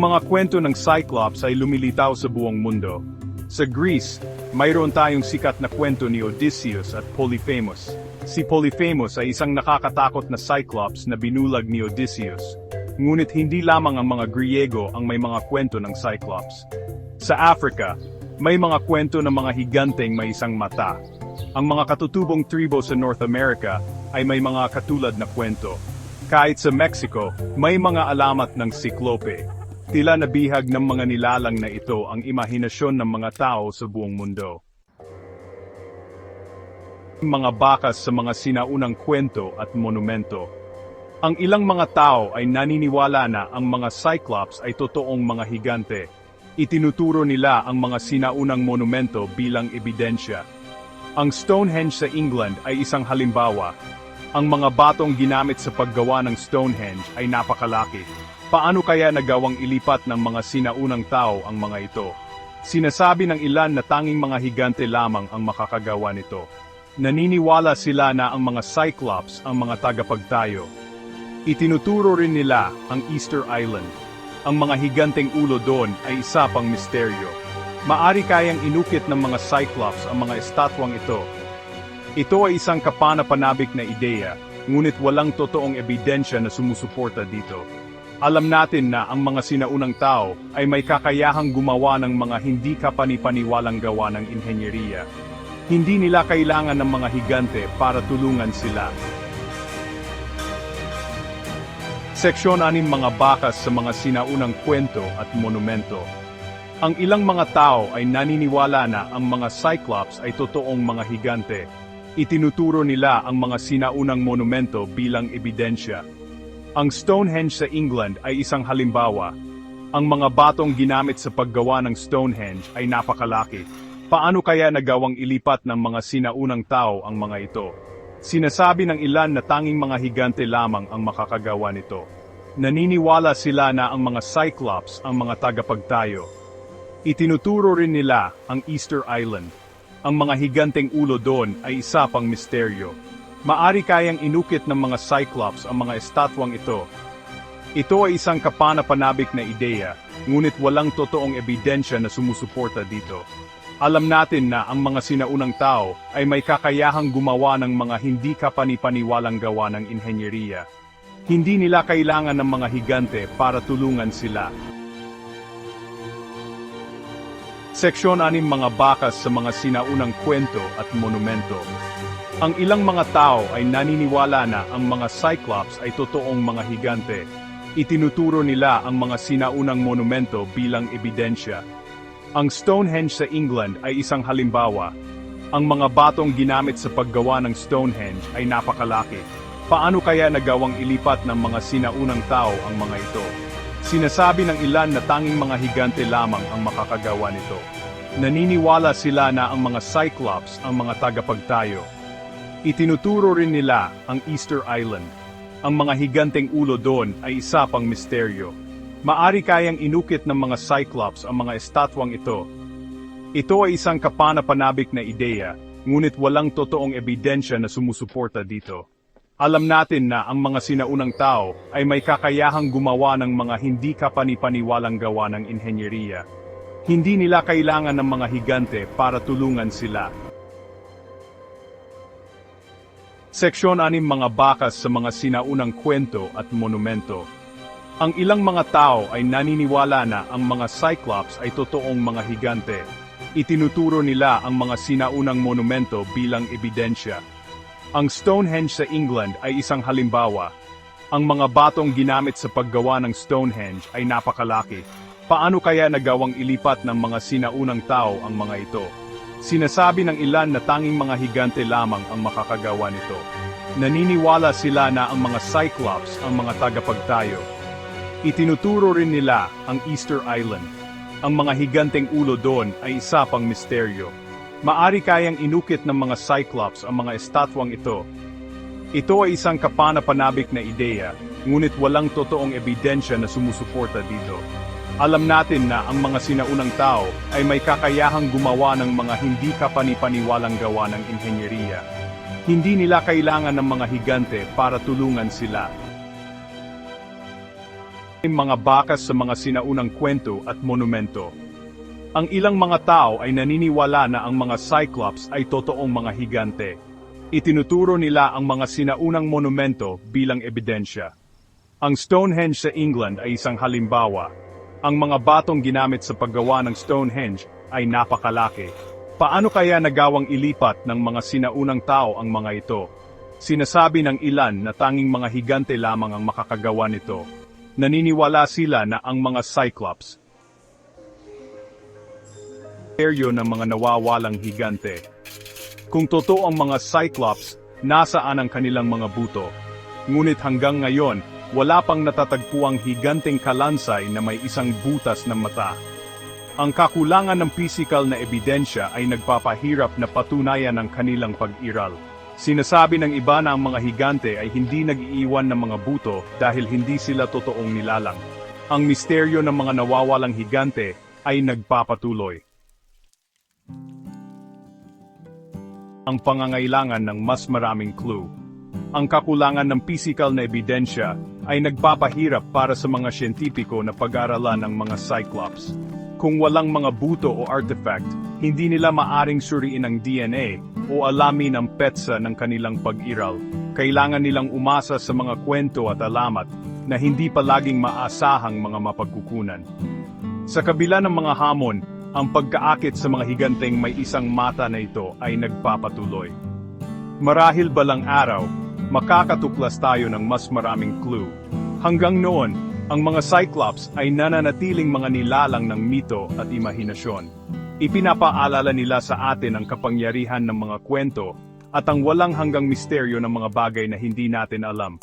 mga kwento ng Cyclops ay lumilitaw sa buong mundo. Sa Greece, mayroon tayong sikat na kwento ni Odysseus at Polyphemus. Si Polyphemus ay isang nakakatakot na Cyclops na binulag ni Odysseus. Ngunit hindi lamang ang mga Griego ang may mga kwento ng Cyclops. Sa Africa, may mga kwento ng mga higanteng may isang mata. Ang mga katutubong tribo sa North America ay may mga katulad na kwento. Kahit sa Mexico, may mga alamat ng siklope. Tila nabihag ng mga nilalang na ito ang imahinasyon ng mga tao sa buong mundo. Mga bakas sa mga sinaunang kwento at monumento. Ang ilang mga tao ay naniniwala na ang mga Cyclops ay totoong mga higante. Itinuturo nila ang mga sinaunang monumento bilang ebidensya. Ang Stonehenge sa England ay isang halimbawa. Ang mga batong ginamit sa paggawa ng Stonehenge ay napakalaki. Paano kaya nagawang ilipat ng mga sinaunang tao ang mga ito? Sinasabi ng ilan na tanging mga higante lamang ang makakagawa nito. Naniniwala sila na ang mga Cyclops ang mga tagapagtayo. Itinuturo rin nila ang Easter Island. Ang mga higanteng ulo doon ay isa pang misteryo. Maari kayang inukit ng mga Cyclops ang mga estatwang ito. Ito ay isang kapanapanabik na ideya, ngunit walang totoong ebidensya na sumusuporta dito. Alam natin na ang mga sinaunang tao ay may kakayahang gumawa ng mga hindi kapanipaniwalang gawa ng inhenyeriya. Hindi nila kailangan ng mga higante para tulungan sila. Seksyon 6 Mga bakas sa mga sinaunang kwento at monumento. Ang ilang mga tao ay naniniwala na ang mga Cyclops ay totoong mga higante. Itinuturo nila ang mga sinaunang monumento bilang ebidensya. Ang Stonehenge sa England ay isang halimbawa. Ang mga batong ginamit sa paggawa ng Stonehenge ay napakalaki. Paano kaya nagawang ilipat ng mga sinaunang tao ang mga ito? Sinasabi ng ilan na tanging mga higante lamang ang makakagawa nito. Naniniwala sila na ang mga Cyclops ang mga tagapagtayo. Itinuturo rin nila ang Easter Island. Ang mga higanteng ulo doon ay isa pang misteryo. Maari kayang inukit ng mga Cyclops ang mga estatwang ito. Ito ay isang kapanapanabik na ideya, ngunit walang totoong ebidensya na sumusuporta dito. Alam natin na ang mga sinaunang tao ay may kakayahang gumawa ng mga hindi kapanipaniwalang gawa ng inhenyeriya. Hindi nila kailangan ng mga higante para tulungan sila. Seksyon 6 Mga bakas sa mga sinaunang kwento at monumento. Ang ilang mga tao ay naniniwala na ang mga Cyclops ay totoong mga higante. Itinuturo nila ang mga sinaunang monumento bilang ebidensya. Ang Stonehenge sa England ay isang halimbawa. Ang mga batong ginamit sa paggawa ng Stonehenge ay napakalaki. Paano kaya nagawang ilipat ng mga sinaunang tao ang mga ito? Sinasabi ng ilan na tanging mga higante lamang ang makakagawa nito. Naniniwala sila na ang mga Cyclops ang mga tagapagtayo. Itinuturo rin nila ang Easter Island. Ang mga higanteng ulo doon ay isa pang misteryo. Maari kayang inukit ng mga Cyclops ang mga estatwang ito. Ito ay isang kapanapanabik na ideya, ngunit walang totoong ebidensya na sumusuporta dito. Alam natin na ang mga sinaunang tao ay may kakayahang gumawa ng mga hindi kapanipaniwalang gawa ng inhenyeriya. Hindi nila kailangan ng mga higante para tulungan sila. Seksyon 6 Mga bakas sa mga sinaunang kwento at monumento. Ang ilang mga tao ay naniniwala na ang mga Cyclops ay totoong mga higante. Itinuturo nila ang mga sinaunang monumento bilang ebidensya. Ang Stonehenge sa England ay isang halimbawa. Ang mga batong ginamit sa paggawa ng Stonehenge ay napakalaki. Paano kaya nagawang ilipat ng mga sinaunang tao ang mga ito? Sinasabi ng ilan na tanging mga higante lamang ang makakagawa nito. Naniniwala sila na ang mga Cyclops ang mga tagapagtayo. Itinuturo rin nila ang Easter Island. Ang mga higanteng ulo doon ay isa pang misteryo. Maari kayang inukit ng mga Cyclops ang mga estatwang ito. Ito ay isang kapanapanabik na ideya, ngunit walang totoong ebidensya na sumusuporta dito. Alam natin na ang mga sinaunang tao ay may kakayahang gumawa ng mga hindi kapanipaniwalang gawa ng inhenyeriya. Hindi nila kailangan ng mga higante para tulungan sila. mga bakas sa mga sinaunang kwento at monumento. Ang ilang mga tao ay naniniwala na ang mga Cyclops ay totoong mga higante. Itinuturo nila ang mga sinaunang monumento bilang ebidensya. Ang Stonehenge sa England ay isang halimbawa. Ang mga batong ginamit sa paggawa ng Stonehenge ay napakalaki. Paano kaya nagawang ilipat ng mga sinaunang tao ang mga ito? Sinasabi ng ilan na tanging mga higante lamang ang makakagawa nito. Naniniwala sila na ang mga Cyclops misteryo ng mga nawawalang higante. Kung totoo ang mga Cyclops, nasaan ang kanilang mga buto? Ngunit hanggang ngayon, wala pang natatagpuang higanteng kalansay na may isang butas ng mata. Ang kakulangan ng pisikal na ebidensya ay nagpapahirap na patunayan ang kanilang pag-iral. Sinasabi ng iba na ang mga higante ay hindi nag-iiwan ng mga buto dahil hindi sila totoong nilalang. Ang misteryo ng mga nawawalang higante ay nagpapatuloy. ang pangangailangan ng mas maraming clue. Ang kakulangan ng physical na ebidensya ay nagpapahirap para sa mga siyentipiko na pag-aralan ng mga Cyclops. Kung walang mga buto o artifact, hindi nila maaring suriin ang DNA o alamin ang petsa ng kanilang pag-iral. Kailangan nilang umasa sa mga kwento at alamat na hindi palaging maasahang mga mapagkukunan. Sa kabila ng mga hamon, ang pagkaakit sa mga higanteng may isang mata na ito ay nagpapatuloy. Marahil balang araw, makakatuklas tayo ng mas maraming clue. Hanggang noon, ang mga Cyclops ay nananatiling mga nilalang ng mito at imahinasyon. Ipinapaalala nila sa atin ang kapangyarihan ng mga kwento at ang walang hanggang misteryo ng mga bagay na hindi natin alam.